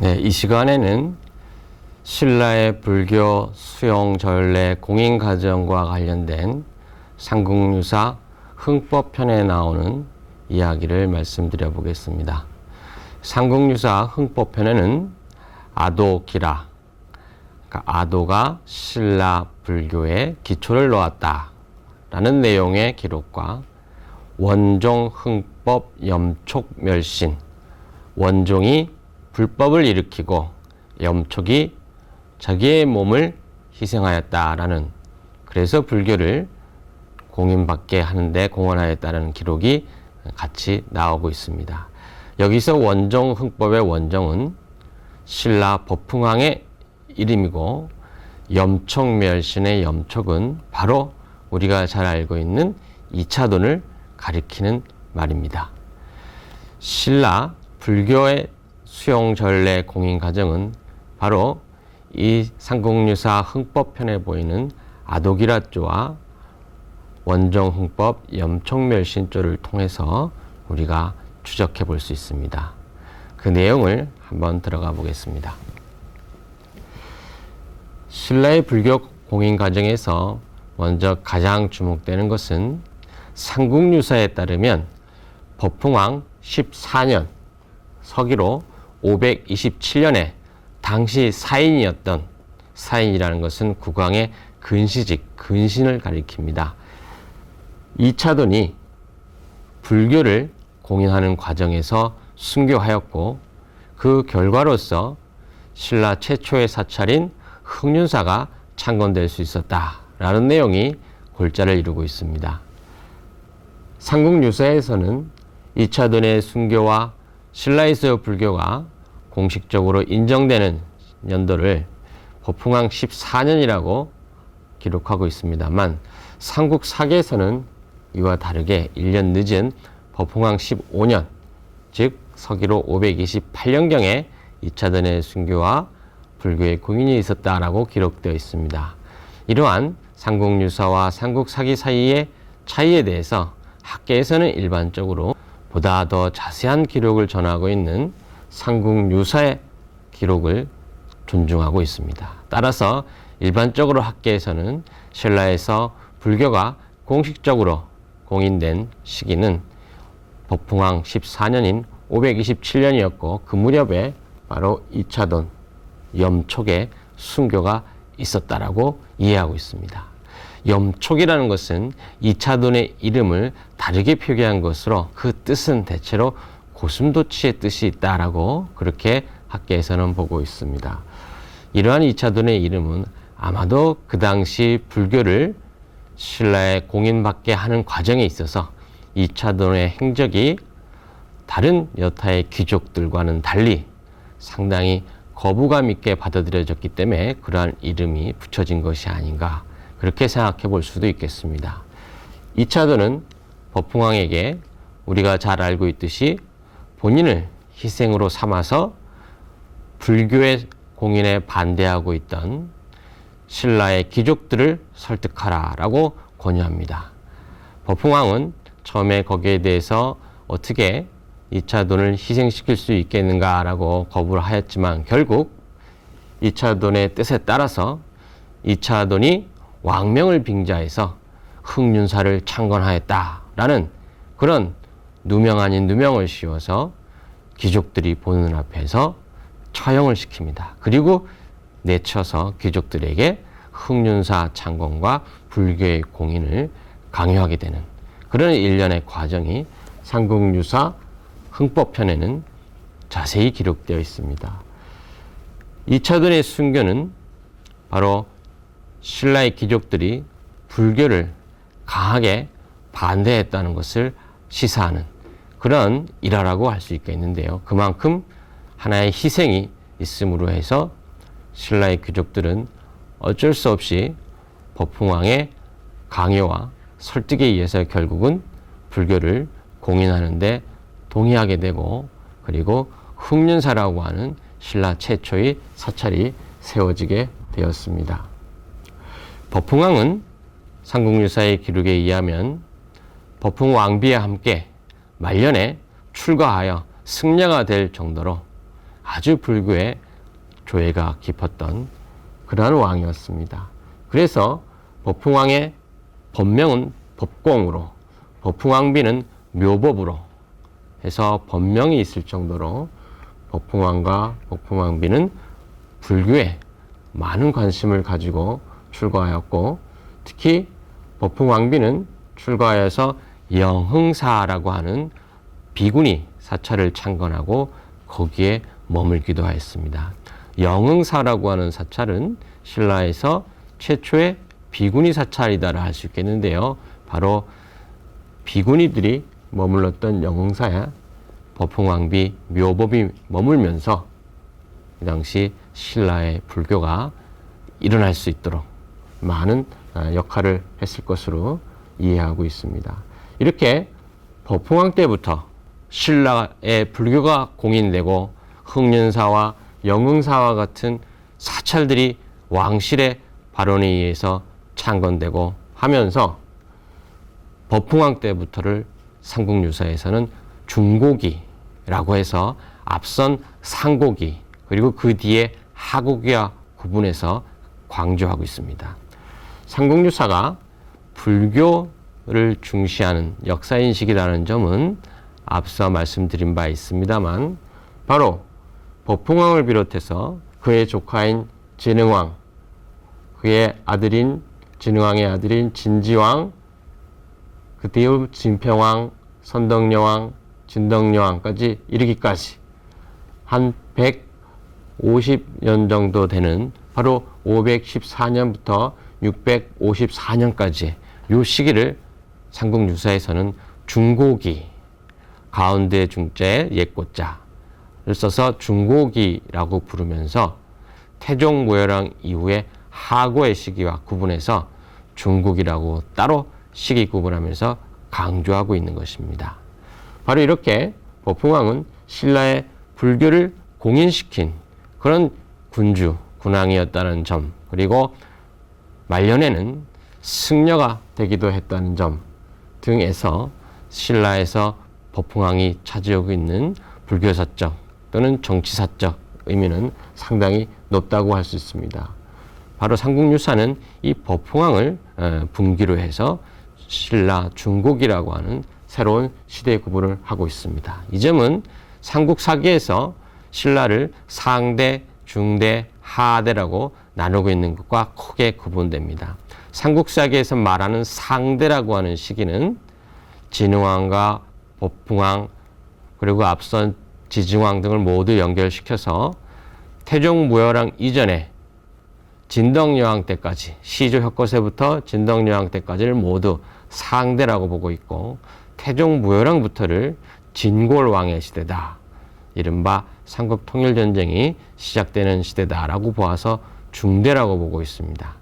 네, 이 시간에는 신라의 불교 수용 전례 공인 과정과 관련된 삼국유사 흥법편에 나오는 이야기를 말씀드려 보겠습니다. 삼국유사 흥법편에는 아도기라, 그러니까 아도가 신라 불교의 기초를 놓았다라는 내용의 기록과 원종 흥법 염촉 멸신, 원종이 불법을 일으키고 염촉이 자기의 몸을 희생하였다라는 그래서 불교를 공인받게 하는데 공헌하였다는 기록이 같이 나오고 있습니다. 여기서 원종 흥법의 원종은 신라 법흥왕의 이름이고 염촉멸신의 염촉은 바로 우리가 잘 알고 있는 이차돈을 가리키는 말입니다. 신라 불교의 수용 전례 공인 과정은 바로 이 삼국유사 흥법편에 보이는 아도기라조와 원종 흥법 염촉멸신조를 통해서 우리가 추적해 볼 수 있습니다. 그 내용을 한번 들어가 보겠습니다. 신라의 불교 공인 과정에서 먼저 가장 주목되는 것은 삼국유사에 따르면 법흥왕 14년 서기로 527년에 당시 사인이었던 사인이라는 것은 국왕의 근시직, 근신을 가리킵니다. 이차돈이 불교를 공인하는 과정에서 순교하였고 그 결과로서 신라 최초의 사찰인 흥륜사가 창건될 수 있었다라는 내용이 골자를 이루고 있습니다. 삼국유사에서는 이차돈의 순교와 신라에서 불교가 공식적으로 인정되는 연도를 법흥왕 14년이라고 기록하고 있습니다만 삼국 사계에서는 이와 다르게 1년 늦은 법흥왕 15년 즉 서기로 528년경에 이차돈의 순교와 불교의 공인이 있었다라고 기록되어 있습니다. 이러한 삼국유사와 삼국사기 사이의 차이에 대해서 학계에서는 일반적으로 보다 더 자세한 기록을 전하고 있는 삼국유사의 기록을 존중하고 있습니다. 따라서 일반적으로 학계에서는 신라에서 불교가 공식적으로 공인된 시기는 법흥왕 14년인 527년이었고 그 무렵에 바로 이차돈 염촉의 순교가 있었다라고 이해하고 있습니다. 염촉이라는 것은 이차돈의 이름을 다르게 표기한 것으로 그 뜻은 대체로 고슴도치의 뜻이 있다라고 그렇게 학계에서는 보고 있습니다. 이러한 이차돈의 이름은 아마도 그 당시 불교를 신라에 공인받게 하는 과정에 있어서 이차돈의 행적이 다른 여타의 귀족들과는 달리 상당히 거부감 있게 받아들여졌기 때문에 그러한 이름이 붙여진 것이 아닌가 그렇게 생각해 볼 수도 있겠습니다. 이차도는 법흥왕에게 우리가 잘 알고 있듯이 본인을 희생으로 삼아서 불교의 공인에 반대하고 있던 신라의 귀족들을 설득하라라고 권유합니다. 법흥왕은 처음에 거기에 대해서 어떻게 이차돈을 희생시킬 수 있겠는가라고 거부를 하였지만 결국 이차돈의 뜻에 따라서 이차돈이 왕명을 빙자해서 흥륜사를 창건하였다라는 그런 누명 아닌 누명을 씌워서 귀족들이 보는 앞에서 처형을 시킵니다. 그리고 내쳐서 귀족들에게 흥륜사 창건과 불교의 공인을 강요하게 되는 그런 일련의 과정이 삼국유사 흥법편에는 자세히 기록되어 있습니다. 이차돈의 순교는 바로 신라의 귀족들이 불교를 강하게 반대했다는 것을 시사하는 그런 일화라고 할 수 있겠는데요. 그만큼 하나의 희생이 있음으로 해서 신라의 귀족들은 어쩔 수 없이 법흥왕의 강요와 설득에 의해서 결국은 불교를 공인하는데 동의하게 되고 그리고 흑륜사라고 하는 신라 최초의 사찰이 세워지게 되었습니다. 법흥왕은 삼국유사의 기록에 의하면 법흥 왕비와 함께 말년에 출가하여 승려가 될 정도로 아주 불교의 조예가 깊었던 그러한 왕이었습니다. 그래서 법흥왕의 법명은 법공으로 법흥왕비는 묘법으로 해서 법명이 있을 정도로 법흥왕과 법흥왕비는 불교에 많은 관심을 가지고 출가하였고 특히 법흥왕비는 출가하여서 영흥사라고 하는 비구니 사찰을 창건하고 거기에 머물기도 하였습니다. 영흥사라고 하는 사찰은 신라에서 최초의 비구니 사찰이다라 할 수 있겠는데요. 바로 비구니들이 머물렀던 영흥사야 법흥왕비 묘법이 머물면서 이 당시 신라의 불교가 일어날 수 있도록 많은 아, 역할을 했을 것으로 이해하고 있습니다. 이렇게 법흥왕 때부터 신라의 불교가 공인되고 흥년사와 영흥사와 같은 사찰들이 왕실의 발언에 의해서 창건되고 하면서 법흥왕 때부터를 삼국유사에서는 중고기라고 해서 앞선 상고기 그리고 그 뒤에 하고기와 구분해서 강조하고 있습니다. 삼국유사가 불교를 중시하는 역사인식이라는 점은 앞서 말씀드린 바 있습니다만 바로 법흥왕을 비롯해서 그의 조카인 진흥왕, 그의 아들인 진흥왕의 아들인 진지왕, 그 뒤에 진평왕, 선덕여왕, 진덕여왕까지 이르기까지 한 150년 정도 되는 바로 514년부터 654년까지 요 시기를 삼국 유사에서는 중고기 가운데 중자에 옛고자를 써서 중고기라고 부르면서 태종 모혈왕 이후에 하고의 시기와 구분해서 중국이라고 따로 시기 구분하면서 강조하고 있는 것입니다. 바로 이렇게 법흥왕은 신라의 불교를 공인시킨 그런 군주, 군왕이었다는 점, 그리고 말년에는 승려가 되기도 했다는 점 등에서 신라에서 법흥왕이 차지하고 있는 불교사적 또는 정치사적 의미는 상당히 높다고 할 수 있습니다. 바로 삼국유사는 이 법흥왕을 어, 분기로 해서 신라 중국이라고 하는 새로운 시대 구분을 하고 있습니다. 이 점은 삼국사기에서 신라를 상대, 중대, 하대라고 나누고 있는 것과 크게 구분됩니다. 삼국사기에서 말하는 상대라고 하는 시기는 진흥왕과 법흥왕 그리고 앞선 지증왕 등을 모두 연결시켜서 태종 무열왕 이전에 진덕여왕 때까지 시조 혁거세부터 진덕여왕 때까지를 모두 상대라고 보고 있고 태종 무열왕부터를 진골왕의 시대다. 이른바 삼국 통일 전쟁이 시작되는 시대다라고 보아서 중대라고 보고 있습니다.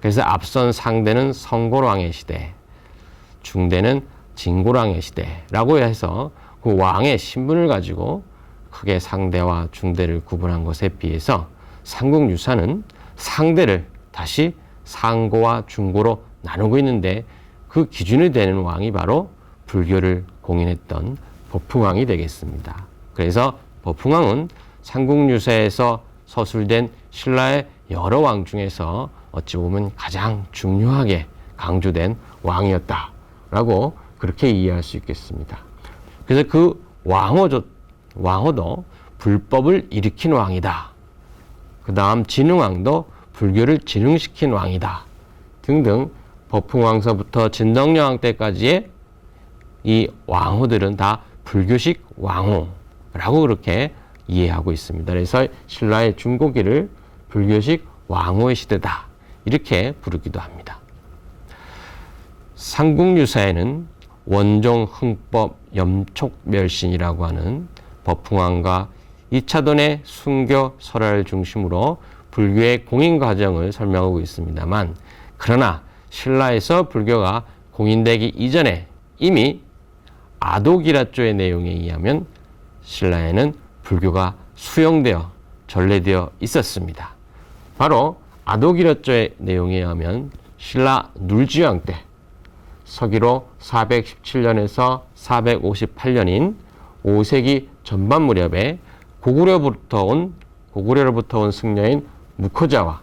그래서 앞선 상대는 성골왕의 시대, 중대는 진골왕의 시대라고 해서 그 왕의 신분을 가지고 크게 상대와 중대를 구분한 것에 비해서 삼국유사는 상대를 다시 상고와 중고로 나누고 있는데 그 기준이 되는 왕이 바로 불교를 공인했던 법흥왕이 되겠습니다. 그래서 법흥왕은 삼국유사에서 서술된 신라의 여러 왕 중에서 어찌 보면 가장 중요하게 강조된 왕이었다라고 그렇게 이해할 수 있겠습니다. 그래서 그 왕호조, 왕호도 불법을 일으킨 왕이다. 그 다음 진흥왕도 불교를 진흥시킨 왕이다. 등등 법흥왕서부터 진덕여왕 때까지의 이 왕호들은 다 불교식 왕호라고 그렇게 이해하고 있습니다. 그래서 신라의 중고기를 불교식 왕호의 시대다. 이렇게 부르기도 합니다. 삼국유사에는 원종 흥법 염촉멸신이라고 하는 법흥왕과 이차돈의 순교 설화를 중심으로 불교의 공인 과정을 설명하고 있습니다만 그러나 신라에서 불교가 공인되기 이전에 이미 아도기라조의 내용에 의하면 신라에는 불교가 수용되어 전래되어 있었습니다. 바로 아도기라조의 내용에 의하면 신라 눌지왕 때 서기로 417년에서 458년인 5세기 전반 무렵에 고구려부터 온 고구려로부터 온 승려인 무코자와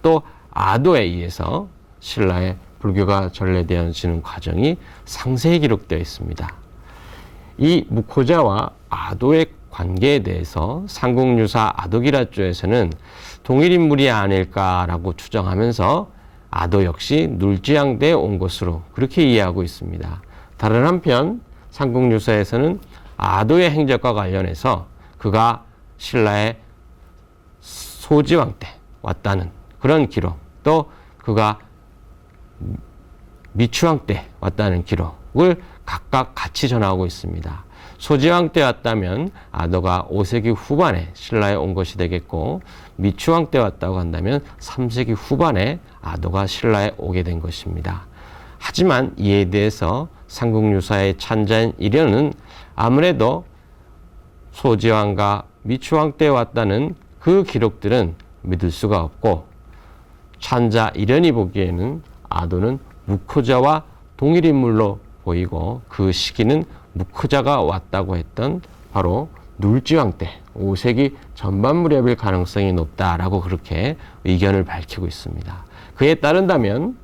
또 아도에 의해서 신라의 불교가 전래되어지는 과정이 상세히 기록되어 있습니다. 이 무코자와 아도의 관계에 대해서 삼국유사 아도기라조에서는 동일 인물이 아닐까라고 추정하면서 아도 역시 눌지양대에 온 것으로 그렇게 이해하고 있습니다. 다른 한편 삼국유사에서는 아도의 행적과 관련해서 그가 신라의 소지왕 때 왔다는 그런 기록 또 그가 미추왕 때 왔다는 기록을 각각 같이 전하고 있습니다. 소지왕 때 왔다면 아도가 5세기 후반에 신라에 온 것이 되겠고 미추왕 때 왔다고 한다면 3세기 후반에 아도가 신라에 오게 된 것입니다. 하지만 이에 대해서 삼국유사의 찬자인 이련은 아무래도 소지왕과 미추왕 때 왔다는 그 기록들은 믿을 수가 없고 찬자 이련이 보기에는 아도는 무코자와 동일 인물로 보이고 그 시기는 무코자가 왔다고 했던 바로 눌지왕 때 5세기 전반 무렵일 가능성이 높다라고 그렇게 의견을 밝히고 있습니다. 그에 따른다면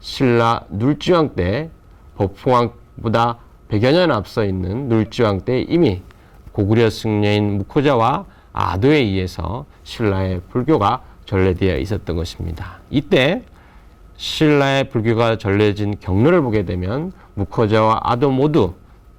신라 눌지왕 때 법홍왕보다 100여 년 앞서 있는 눌지왕 때 이미 고구려 승려인 무코자와 아도에 의해서 신라의 불교가 전래되어 있었던 것입니다. 이때 신라의 불교가 전래진 경로를 보게 되면 무코자와 아도 모두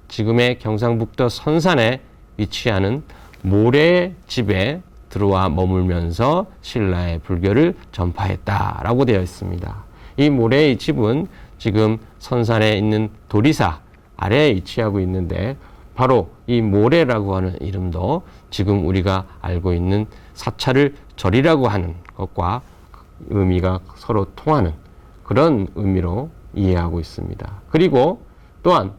지금의 경상북도 선산에 위치하는 모래의 집에 들어와 머물면서 신라의 불교를 전파했다라고 되어 있습니다. 이 모래의 집은 지금 선산에 있는 도리사 아래에 위치하고 있는데 바로 이 모래라고 하는 이름도 지금 우리가 알고 있는 사찰을 절이라고 하는 것과 의미가 서로 통하는 그런 의미로 이해하고 있습니다. 그리고 또한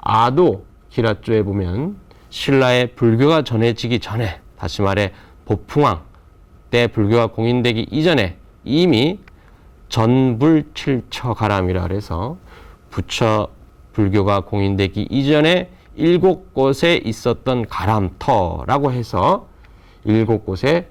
아도 기라조에 보면 신라의 불교가 전해지기 전에 다시 말해 보풍왕 때 불교가 공인되기 이전에 이미 전불칠처가람이라 그래서 부처 불교가 공인되기 이전에 일곱 곳에 있었던 가람터라고 해서 일곱 곳에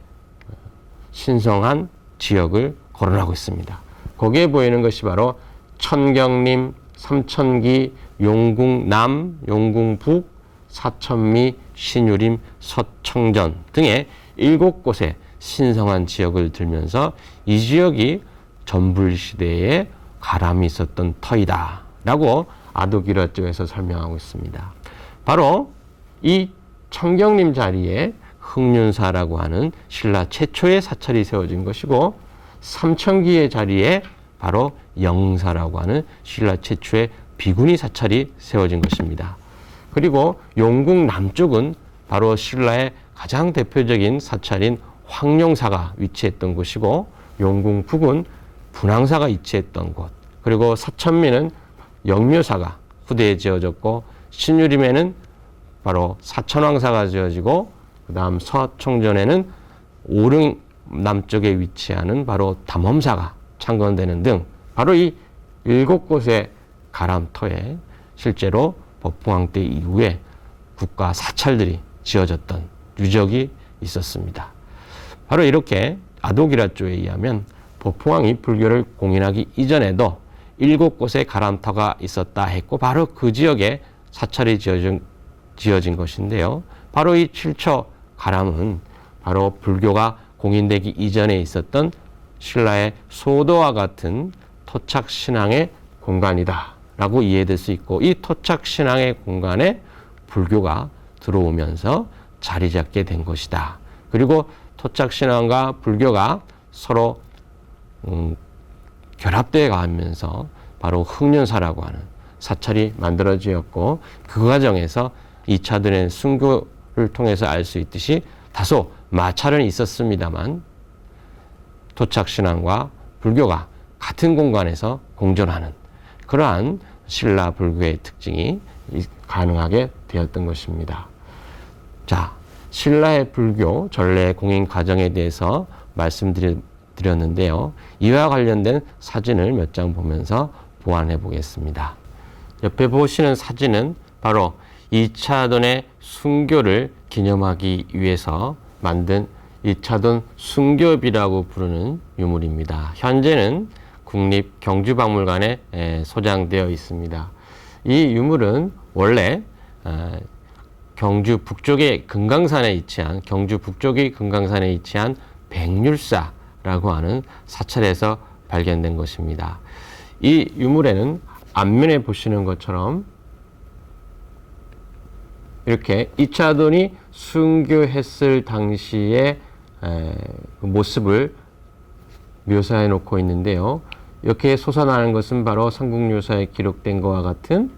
신성한 지역을 거론하고 있습니다. 거기에 보이는 것이 바로 천경림, 삼천기, 용궁남, 용궁북, 사천미, 신유림, 서청전 등의 일곱 곳의 신성한 지역을 들면서 이 지역이 전불시대에 가람이 있었던 터이다 라고 아도기라조에서 설명하고 있습니다. 바로 이 청경림 자리에 흥륜사라고 하는 신라 최초의 사찰이 세워진 것이고 삼천기의 자리에 바로 영사라고 하는 신라 최초의 비구니 사찰이 세워진 것입니다. 그리고 용궁 남쪽은 바로 신라의 가장 대표적인 사찰인 황룡사가 위치했던 곳이고 용궁 북은 분황사가 위치했던 곳 그리고 사천미는 영묘사가 후대에 지어졌고 신유림에는 바로 사천왕사가 지어지고 그 다음 서청전에는 오릉 남쪽에 위치하는 바로 담험사가 창건되는 등 바로 이 일곱 곳의 가람터에 실제로 법붕왕 때 이후에 국가 사찰들이 지어졌던 유적이 있었습니다. 바로 이렇게 아도기라조에 의하면 법붕왕이 불교를 공인하기 이전에도 일곱 곳의 가람터가 있었다 했고 바로 그 지역에 사찰이 지어진, 지어진 것인데요. 바로 이 칠처 가람은 바로 불교가 공인되기 이전에 있었던 신라의 소도와 같은 토착 신앙의 공간이다. 라고 이해될 수 있고 이 토착 신앙의 공간에 불교가 들어오면서 자리 잡게 된 것이다. 그리고 토착 신앙과 불교가 서로 음, 결합되어 가면서 바로 흑륜사라고 하는 사찰이 만들어지었고 그 과정에서 2차 들의 순교를 통해서 알 수 있듯이 다소 마찰은 있었습니다만 도착신앙과 불교가 같은 공간에서 공존하는 그러한 신라 불교의 특징이 가능하게 되었던 것입니다. 자, 신라의 불교 전래 공인 과정에 대해서 말씀드렸는데요. 이와 관련된 사진을 몇 장 보면서 보완해 보겠습니다. 옆에 보시는 사진은 바로 2차돈의 순교를 기념하기 위해서 만든 이차돈 순교비라고 부르는 유물입니다. 현재는 국립 경주박물관에 에, 소장되어 있습니다. 이 유물은 원래 어, 경주 북쪽의 금강산에 위치한 경주 북쪽의 금강산에 위치한 백률사라고 하는 사찰에서 발견된 것입니다. 이 유물에는 앞면에 보시는 것처럼 이렇게 이차돈이 순교했을 당시의 에, 그 모습을 묘사해 놓고 있는데요. 이렇게 솟아나는 것은 바로 삼국유사에 기록된 것과 같은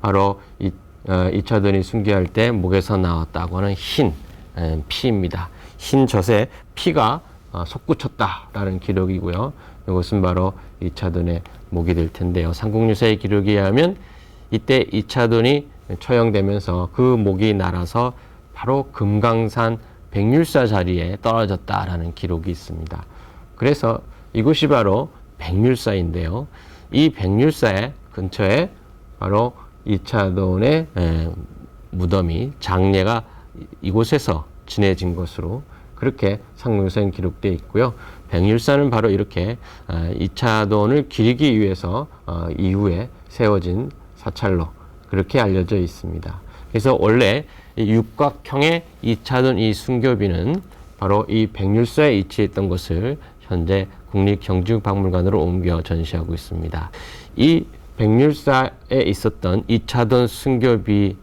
바로 이, 어, 이차돈이 순교할 때 목에서 나왔다고 하는 흰 에, 피입니다. 흰 젖에 피가 어, 솟구쳤다라는 기록이고요. 이것은 바로 이차돈의 목이 될 텐데요. 삼국유사의 기록에 의하면 이때 이차돈이 처형되면서 그 목이 날아서 바로 금강산 백률사 자리에 떨어졌다라는 기록이 있습니다. 그래서 이곳이 바로 백률사인데요. 이 백률사의 근처에 바로 이차돈의 에, 무덤이 장례가 이곳에서 지내진 것으로 그렇게 상명서에 기록되어 있고요. 백률사는 바로 이렇게 아, 이차돈을 기리기 위해서 어, 이후에 세워진 사찰로 그렇게 알려져 있습니다. 그래서 원래 이 육각형의 이차돈 이 순교비는 바로 이 백률사에 위치했던 것을 현재 국립경주박물관으로 옮겨 전시하고 있습니다. 이 백률사에 있었던 이차돈 순교비에는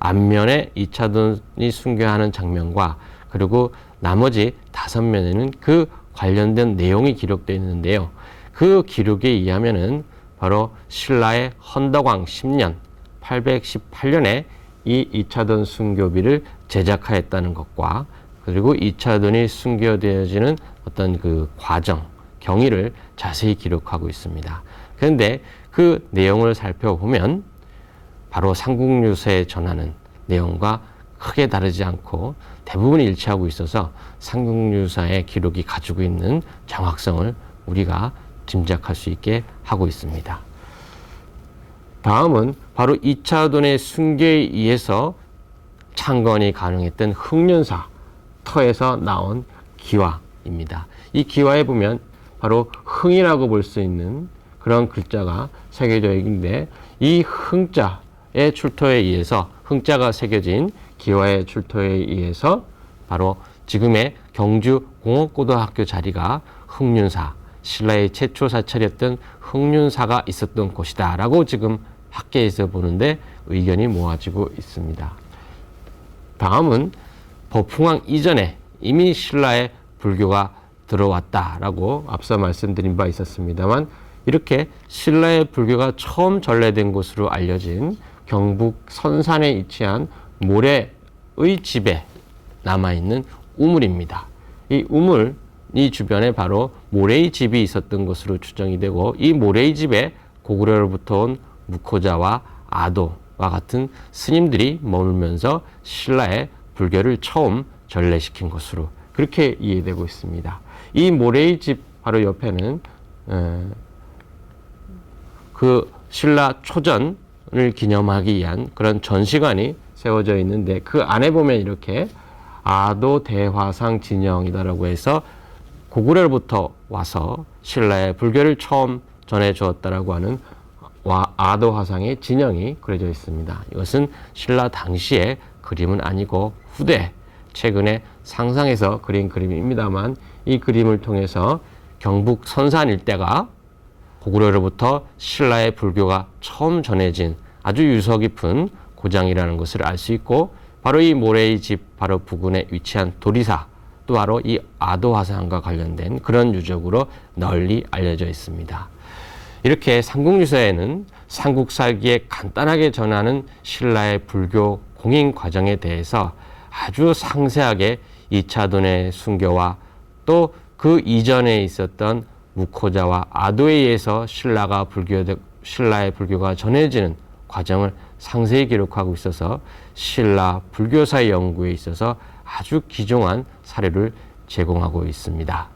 앞면에 이차돈이 순교하는 장면과 그리고 나머지 다섯 면에는 그 관련된 내용이 기록되어 있는데요. 그 기록에 의하면은 바로 신라의 헌덕왕 10년 818년에 이 이차돈 순교비를 제작하였다는 것과 그리고 이차돈이 순교되어지는 어떤 그 과정, 경위를 자세히 기록하고 있습니다. 그런데 그 내용을 살펴보면 바로 삼국유사에 전하는 내용과 크게 다르지 않고 대부분 일치하고 있어서 삼국유사의 기록이 가지고 있는 정확성을 우리가 짐작할 수 있게 하고 있습니다. 다음은 바로 2차 돈의 순교에 의해서 창건이 가능했던 흑륜사 터에서 나온 기와입니다. 이 기와에 보면 바로 흥이라고 볼 수 있는 그런 글자가 새겨져 있는데 이 흥자의 출토에 의해서 흥자가 새겨진 기와의 출토에 의해서 바로 지금의 경주 공업고등학교 자리가 흥륜사 신라의 최초 사찰이었던 흥륜사가 있었던 곳이다라고 지금 학계에서 보는데 의견이 모아지고 있습니다. 다음은 법흥왕 이전에 이미 신라의 불교가 들어왔다라고 앞서 말씀드린 바 있었습니다만 이렇게 신라의 불교가 처음 전래된 곳으로 알려진 경북 선산에 위치한 모래의 집에 남아있는 우물입니다. 이 우물 이 주변에 바로 모래의 집이 있었던 것으로 추정이 되고 이 모래의 집에 고구려로부터 온 무코자와 아도와 같은 스님들이 머물면서 신라의 불교를 처음 전래시킨 것으로 그렇게 이해되고 있습니다. 이 모래의 집 바로 옆에는 그 신라 초전을 기념하기 위한 그런 전시관이 세워져 있는데 그 안에 보면 이렇게 아도 대화상 진영이다라고 해서 고구려로부터 와서 신라의 불교를 처음 전해 주었다라고 하는 아도 화상의 진영이 그려져 있습니다. 이것은 신라 당시의 그림은 아니고 후대 최근에 상상해서 그린 그림입니다만 이 그림을 통해서 경북 선산 일대가 고구려로부터 신라의 불교가 처음 전해진 아주 유서 깊은 고장이라는 것을 알 수 있고 바로 이 모래의 집 바로 부근에 위치한 도리사 또 바로 이 아도 화산과 관련된 그런 유적으로 널리 알려져 있습니다. 이렇게 삼국유서에는 삼국사기에 간단하게 전하는 신라의 불교 공인 과정에 대해서 아주 상세하게 이차돈의 순교와 또 그 이전에 있었던 무코자와 아도에 의해서 신라가 불교 신라의 불교가 전해지는 과정을 상세히 기록하고 있어서 신라 불교사 연구에 있어서 아주 귀중한 사례를 제공하고 있습니다.